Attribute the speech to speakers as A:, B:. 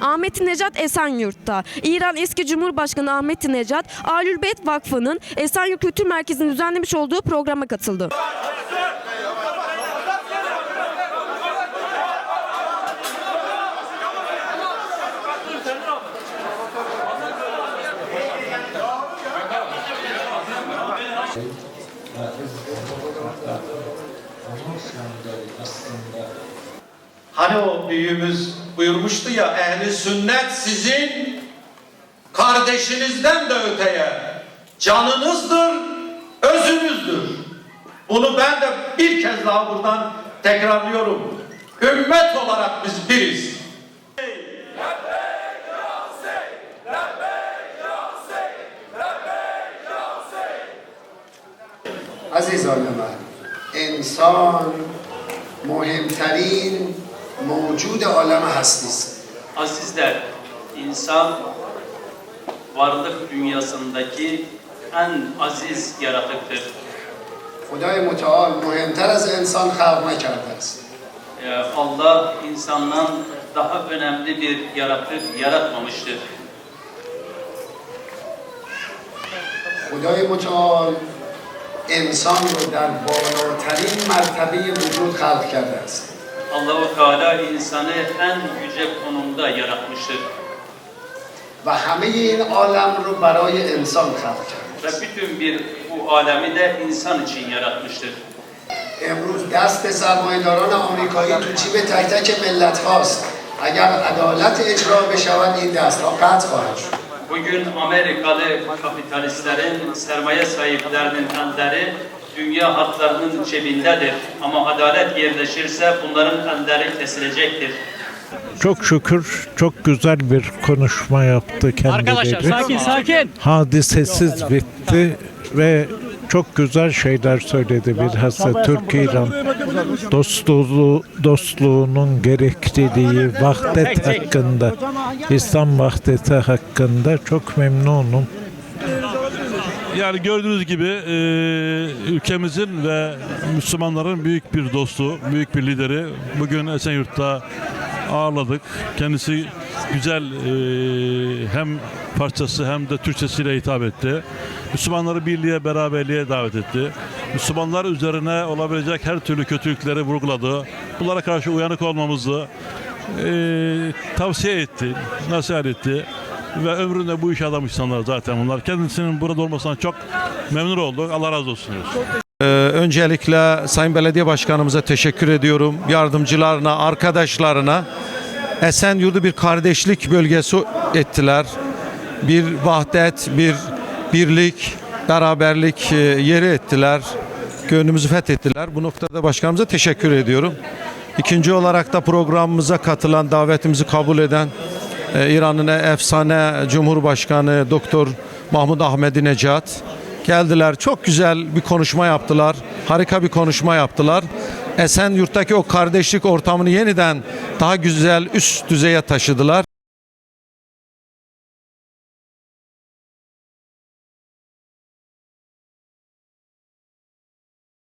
A: Ahmet Necat Esenyurt'ta. İran eski Cumhurbaşkanı Ahmet Necat, Alülbeyt Vakfı'nın Esenyurt Kültür Merkezi'nin düzenlemiş olduğu programa katıldı.
B: Hani o büyüğümüz buyurmuştu ya ehli sünnet sizin kardeşinizden de öteye canınızdır, özünüzdür. Bunu ben de bir kez daha buradan tekrarlıyorum. Ümmet olarak biz biriz.
C: عزیزان من انسان مهمترین موجود عالم هستی است
D: Azizler, insan varlık dünyasındaki en aziz yaratıktır.
C: خدای متعال مهمتر از انسان خلق نکرده است
D: Allah insandan daha önemli bir yaratık yaratmamıştır.
C: خدای متعال انسان رو در بالاترین مرتبه وجود خلق کرده است
D: Allahu Teala insanı en yüce konumda yaratmıştır.
C: و همه این عالم رو برای انسان خلق کرده
D: Ve bütün bir bu alemi de insan için yaratmıştır.
C: امروز دست سرمایه‌داران آمریکایی تو جیب تک تک ملت هاست اگر عدالت اجرا بشود این دست ها قطع خواهد شد
D: Bugün Amerikalı kapitalistlerin, sermaye sahiplerinin elleri dünya hatlarının cebindedir. Ama adalet yerleşirse bunların elleri kesilecektir.
E: Çok şükür çok güzel bir konuşma yaptı kendileri.
F: Arkadaşlar sakin sakin.
E: Hadisesiz bitti ve çok güzel şeyler söyledi bilhassa Türk-İran dostluğu, dostluğunun gerekliliği, vahdet hakkında, İslam vahdeti hakkında çok memnunum.
G: Yani gördüğünüz gibi e, ülkemizin ve Müslümanların büyük bir dostu, büyük bir lideri bugün Esenyurt'ta ağırladık. Kendisi güzel e, hem parçası hem de Türkçesiyle hitap etti. Müslümanları birliğe, beraberliğe davet etti. Müslümanlar üzerine olabilecek her türlü kötülükleri vurguladı. Bunlara karşı uyanık olmamızı e, tavsiye etti, nasihat etti ve ömründe bu işe adamış insanlar zaten bunlar. Kendisinin burada olmasından çok memnun olduk. Allah razı olsun.
B: Ee, öncelikle Sayın Belediye Başkanımıza teşekkür ediyorum. Yardımcılarına, arkadaşlarına. Esenyurt'u bir kardeşlik bölgesi ettiler. Bir vahdet, bir birlik, beraberlik e, yeri ettiler. Gönlümüzü fethettiler. Bu noktada başkanımıza teşekkür ediyorum. İkinci olarak da programımıza katılan, davetimizi kabul eden İran'ın efsane Cumhurbaşkanı Doktor Mahmud Ahmedi Necat geldiler. Çok güzel bir konuşma yaptılar. Harika bir konuşma yaptılar. Esenyurt'taki o kardeşlik ortamını yeniden daha güzel üst düzeye taşıdılar.